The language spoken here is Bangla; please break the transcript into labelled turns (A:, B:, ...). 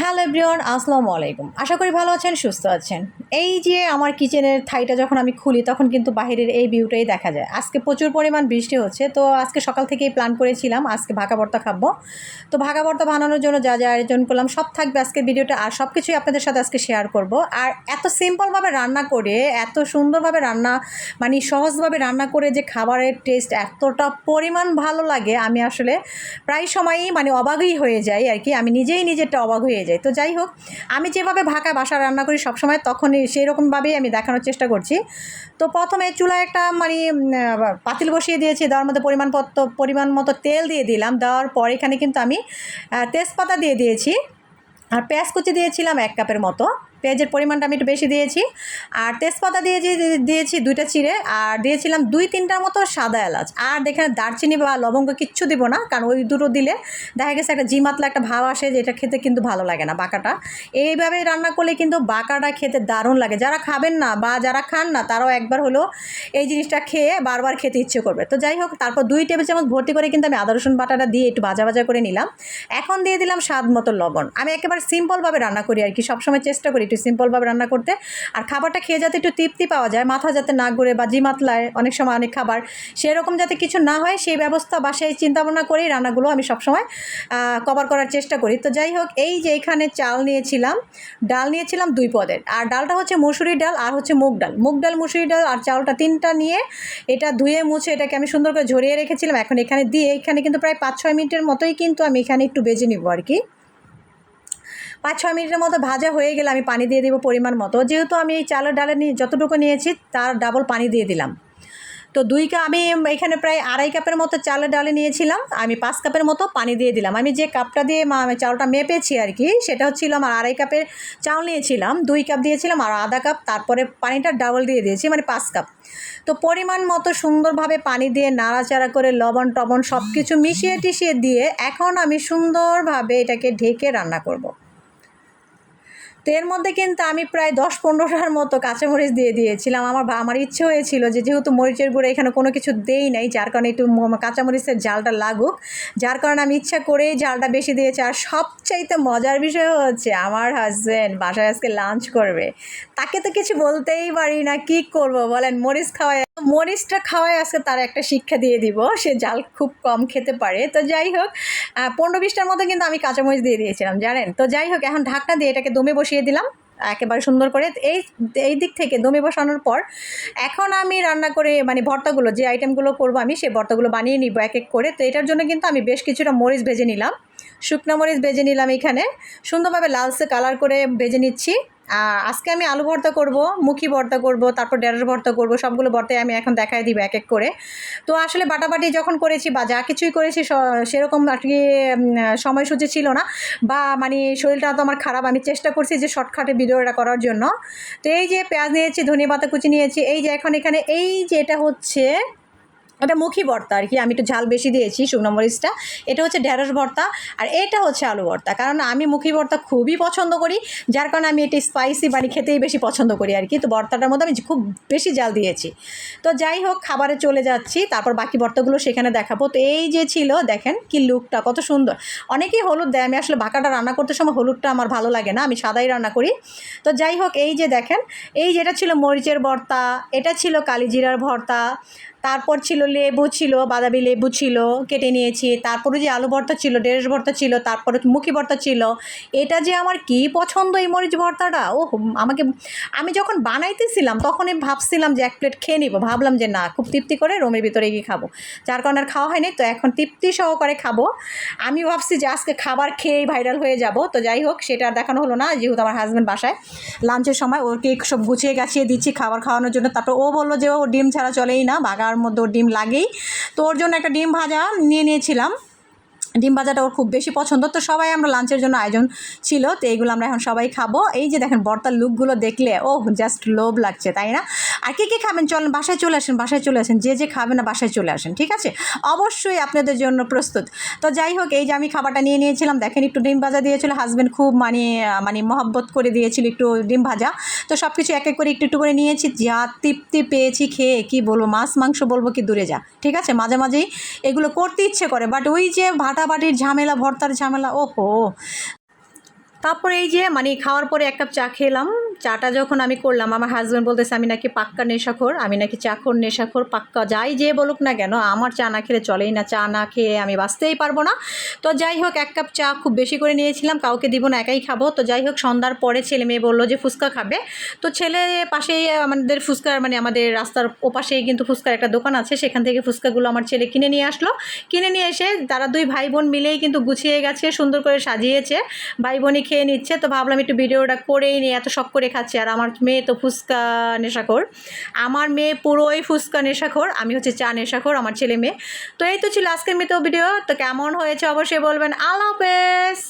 A: হ্যালো এভরিওয়ান, আসসালামু আলাইকুম। আশা করি ভালো আছেন, সুস্থ আছেন। এই যে আমার কিচেনের থাইটা যখন আমি খুলি, তখন কিন্তু বাইরের এই ভিউটাই দেখা যায়। আজকে প্রচুর পরিমাণ বৃষ্টি হচ্ছে, তো আজকে সকাল থেকেই প্ল্যান করেছিলাম, আজকে ভাকা ভর্তা খাব। তো ভাকা ভর্তা বানানোর জন্য যা যা আয়োজন করলাম, সব থাকবে আজকের ভিডিওটা, আর সব কিছুই আপনাদের সাথে আজকে শেয়ার করব। আর এত সিম্পলভাবে রান্না করে, এত সুন্দরভাবে রান্না মানে সহজভাবে রান্না করে যে খাবারের টেস্ট এতটা পরিমাণ ভালো লাগে, আমি আসলে প্রায় সময়ই মানে অবাকই হয়ে যাই আর কি। আমি নিজেই নিজেরটা অবাক হয়ে যাই তো যাই হোক, আমি যেভাবে ভাকা বাসা রান্না করি সবসময় তখনই সেই রকমভাবেই আমি দেখানোর চেষ্টা করছি। তো প্রথমে চুলায় একটা মানে পাতিল বসিয়ে দিয়েছি, দেওয়ার মধ্যে পরিমাণ পত্র পরিমাণ মতো তেল দিয়ে দিলাম। দেওয়ার পর এখানে কিন্তু আমি তেজপাতা দিয়ে দিয়েছি। আর পেঁয়াজ কুচি দিয়েছিলাম এক কাপের মতো। পেঁয়াজের পরিমাণটা আমি একটু বেশি দিয়েছি। আর তেজপাতা দিয়েছি দিয়েছি দুইটা চিড়ে, আর দিয়েছিলাম দুই তিনটার মতো সাদা এলাচ। আর দেখেন দারচিনি বা লবঙ্গ কিচ্ছু দিব না, কারণ ওই দুটো দিলে দেখা গেছে একটা জিমাতলা একটা ভাব আসে যেটা খেতে কিন্তু ভালো লাগে না বাঁকাটা। এইভাবে রান্না করলে কিন্তু বাঁকাটা খেতে দারুণ লাগে। যারা খাবেন না বা যারা খান না, তারাও একবার হলো এই জিনিসটা খেয়ে বারবার খেতে ইচ্ছে করবে। তো যাই হোক, তারপর দুই টেবিল চামচ ভর্তি করে কিন্তু আমি আদা, রসুন বাটাটা দিয়ে একটু ভাজা ভাজা করে নিলাম। এখন দিয়ে দিলাম স্বাদ মতো লবণ। আমি একেবারে সিম্পলভাবে রান্না করি আর কি, সবসময় চেষ্টা করি একটু সিম্পলভাবে রান্না করতে। আর খাবারটা খেয়ে যাতে একটু তৃপ্তি পাওয়া যায়, মাথা যাতে না ঘুরে বা জি মাতলায় অনেক সময় অনেক খাবার সেরকম যাতে কিছু না হয়, সেই ব্যবস্থা বা সেই চিন্তাভাবনা করেই রান্নাগুলো আমি সবসময় কভার করার চেষ্টা করি। তো যাই হোক, এই যে এখানে চাল নিয়েছিলাম, ডাল নিয়েছিলাম দুই পদের। আর ডালটা হচ্ছে মুসুরি ডাল আর হচ্ছে মুগ ডাল। মুগ ডাল, মুসুরি ডাল আর চালটা তিনটা নিয়ে এটা ধুয়ে মুছে এটাকে আমি সুন্দর করে ঝরিয়ে রেখেছিলাম। এখন এখানে দিয়ে এখানে কিন্তু প্রায় পাঁচ ছয় মিনিটের মতোই কিন্তু আমি এখানে একটু বেজে নিব আর কি। পাঁচ ছয় মিনিটের মতো ভাজা হয়ে গেলে আমি পানি দিয়ে দেবো পরিমাণ মতো। যেহেতু আমি এই চালের ডালে নিয়ে যতটুকু নিয়েছি, তার ডাবল পানি দিয়ে দিলাম। তো দুই কাপ আমি এখানে প্রায় আড়াই কাপের মতো চালের ডালে নিয়েছিলাম, আমি পাঁচ কাপের মতো পানি দিয়ে দিলাম। আমি যে কাপটা দিয়ে চাউলটা মেপেছি আর কি, সেটা হচ্ছিল আমার আড়াই কাপের চাউল নিয়েছিলাম, দুই কাপ দিয়েছিলাম, আর আধা কাপ, তারপরে পানিটা ডাবল দিয়ে দিয়েছি মানে পাঁচ কাপ। তো পরিমাণ মতো সুন্দরভাবে পানি দিয়ে নাড়াচাড়া করে লবণ টবণ সব কিছু মিশিয়ে টিশিয়ে দিয়ে এখন আমি সুন্দরভাবে এটাকে ঢেকে রান্না করব। তো এর মধ্যে কিন্তু আমি প্রায় দশ পনেরোটার মতো কাঁচামরিচ দিয়ে দিয়েছিলাম। আমার আমার ইচ্ছে হয়েছিল যে যেহেতু মরিচের গুঁড়ো এখানে কোনো কিছু দেই নাই, যার কারণে একটু কাঁচামরিচের জালটা লাগুক। যার কারণে আমি ইচ্ছা করেই জালটা বেশি দিয়েছি। আর সবচাইতে মজার বিষয় হচ্ছে আমার হাজব্যান্ড বাসায় আজকে লাঞ্চ করবে। তাকে তো কিছু বলতেই পারি না, কি করব বলেন? মরিচ খাওয়ায়, মরিচটা খাওয়ায় আজকে তার একটা শিক্ষা দিয়ে দিব। সে জাল খুব কম খেতে পারে। তো যাই হোক পনেরো বিশটার মতো কিন্তু আমি কাঁচামরিচ দিয়ে দিয়েছিলাম, জানেন? তো যাই হোক, এখন ঢাকনা দিয়ে এটাকে দমে বসিয়ে দিলাম, একেবারে সুন্দর করে। এই এই দিক থেকে দমে বসানোর পর, এখন আমি রান্না করে মানে ভর্তাগুলো, যে আইটেমগুলো করব আমি সেই ভর্তাগুলো বানিয়ে নিব এক এক করে। তো এটার জন্য কিন্তু আমি বেশ কিছুটা মরিচ ভেজে নিলাম। শুকনো মরিচ ভেজে নিলাম এখানে। সুন্দরভাবে লালসে কালার করে ভেজে নিচ্ছি। আজকে আমি আলু ভর্তা করব, মুখি ভর্তা করব, তারপর ডেঁড়স ভর্তা করব, সবগুলো ভর্তায় আমি এখন দেখাই দিব এক এক করে। তো আসলে বাটাবাটি যখন করেছি বা যা কিছুই করেছি সেরকম আর কি সময়সূচি ছিল না। বা মানে শরীরটা তো আমার খারাপ, আমি চেষ্টা করছি যে শর্টকাটে ভিডিওটা করার জন্য। তো এই যে পেঁয়াজ নিয়েছি, ধনিয়া পাতা কুচি নিয়েছি, এই যে এখন এখানে এই যে এটা হচ্ছে এটা মুখী ভর্তা আর কি, আমি একটু ঝাল বেশি দিয়েছি, শুকনো মরিচটা। এটা হচ্ছে ঢেঁড়স ভর্তা আর এটা হচ্ছে আলু ভর্তা। কারণ আমি মুখী ভর্তা খুবই পছন্দ করি, যার কারণে আমি এটা স্পাইসি মানে খেতেই বেশি পছন্দ করি আর কি। তো ভর্তাটার মধ্যে আমি খুব বেশি জাল দিয়েছি। তো যাই হোক, খাবারে চলে যাচ্ছি, তারপর বাকি ভর্তাগুলো সেখানে দেখাবো। তো এই যে ছিল, দেখেন কি লুকটা, কত সুন্দর। অনেকেই হলুদ দেয়, আমি আসলে বাঁকাটা রান্না করতে সময় হলুদটা আমার ভালো লাগে না, আমি সাদাই রান্না করি। তো যাই হোক, এই যে দেখেন, এই যেটা ছিল মরিচের ভর্তা, এটা ছিল কালিজিরার ভর্তা তারপর ছিল লেবু ছিল, বাদামি লেবু ছিল, কেটে নিয়েছি। তারপরে যে আলু ভর্তা ছিল ঢেঁড়স ভর্তা ছিল, তারপরে মুখি ভর্তা ছিল। এটা যে আমার কি পছন্দ এই মরিচ ভর্তাটা? ও আমাকে, আমি যখন বানাইতেছিলাম, তখনই ভাবছিলাম যে এক প্লেট খেয়ে নিবো। ভাবলাম যে না, খুব তৃপ্তি করে রুমের ভিতরে গিয়ে খাব। যার কারণে আর খাওয়া হয়নি, তো এখন তৃপ্তি সহকারে খাব। আমি ভাবছি যে আজকে খাবার খেয়েই ভাইরাল হয়ে যাব। তো যাই হোক, সেটা আর দেখানো হলো না, যেহেতু আমার হাজব্যান্ড বাসায়। লাঞ্চের সময় ওর কেক সব গুছিয়ে গাছিয়ে দিচ্ছি খাবার খাওয়ানোর জন্য। তারপর ও বলল যে ও ডিম ছাড়া চলেই না, বাগার মধ্যে ওর ডিম লাগেই। তো ওর জন্য একটা ডিম ভাজা নিয়ে নিয়েছিলাম। ডিম ভাজাটা ওর খুব বেশি পছন্দ। তো সবাই আমরা লাঞ্চের জন্য আয়োজন ছিল, তো এইগুলো আমরা এখন সবাই খাব। এই যে দেখেন বর্তার লুকগুলো দেখলে ও জাস্ট লোভ লাগছে, তাই না? আর কে কে খাবেন? চলেন, বাসায় চলে আসেন, বাসায় চলে আসেন, যে যে খাবে না বাসায় চলে আসেন, ঠিক আছে? অবশ্যই আপনাদের জন্য প্রস্তুত। তো যাই হোক, এই যে আমি খাবারটা নিয়ে নিয়েছিলাম, দেখেন একটু ডিম ভাজা দিয়েছিল হাজব্যান্ড খুব মানে মানে মহব্বত করে দিয়েছিল একটু ডিম ভাজা। তো সব কিছু এক এক করে একটু একটু করে নিয়েছি, যা তৃপ্তি পেয়েছি খেয়ে, কি বলব, মাছ মাংস বলব কি দূরে যা, ঠিক আছে? মাঝে মাঝেই এগুলো করতে ইচ্ছে করে বাট ওই যে ভাটাবাটির ঝামেলা, ভর্তার ঝামেলা, ওহো। তারপরে এই যে মানে খাওয়ার পরে এক কাপ চা খেলাম। চাটা যখন আমি করলাম, আমার হাজব্যান্ড বলতেছে, আমি নাকি পাক্কা নেশাখোর, আমি নাকি চাখোর, নেশাখোর, পাক্কা যাই যে বলুক না কেন, আমার চা না খেলে চলেই না, চা না খেয়ে আমি বাঁচতেই পারব না। তো যাই হোক, এক কাপ চা খুব বেশি করে নিয়েছিলাম, কাউকে দিব না, একাই খাব। তো যাই হোক, সন্ধ্যার পরে ছেলে মেয়ে বলল যে, ফুচকা খাবে। তো ছেলে পাশেই, আমাদের ফুচকার মানে আমাদের রাস্তার ওপাশেই কিন্তু ফুচকার একটা দোকান আছে, সেখান থেকে ফুচকাগুলো আমার ছেলে কিনে নিয়ে আসলো। কিনে নিয়ে এসে তারা দুই ভাই বোন মিলেই কিন্তু গুছিয়ে গেছে, সুন্দর করে সাজিয়েছে ভাই বোনই খেয়ে নিচ্ছে। তো ভাবলাম একটু ভিডিওটা করেই নিয়ে এত শখ করে খাচ্ছি আর আমার মেয়ে তো ফুচকা নেশাখোর। আমার মেয়ে পুরোই ফুচকা নেশাখোর, আমি হচ্ছে চা নেশাখোর, আমার ছেলে মেয়ে। তো এই তো ছিল আজকের মতো ভিডিও, তো কেমন হয়েছে অবশ্যই বলবেন। আল্লাহ হাফেজ!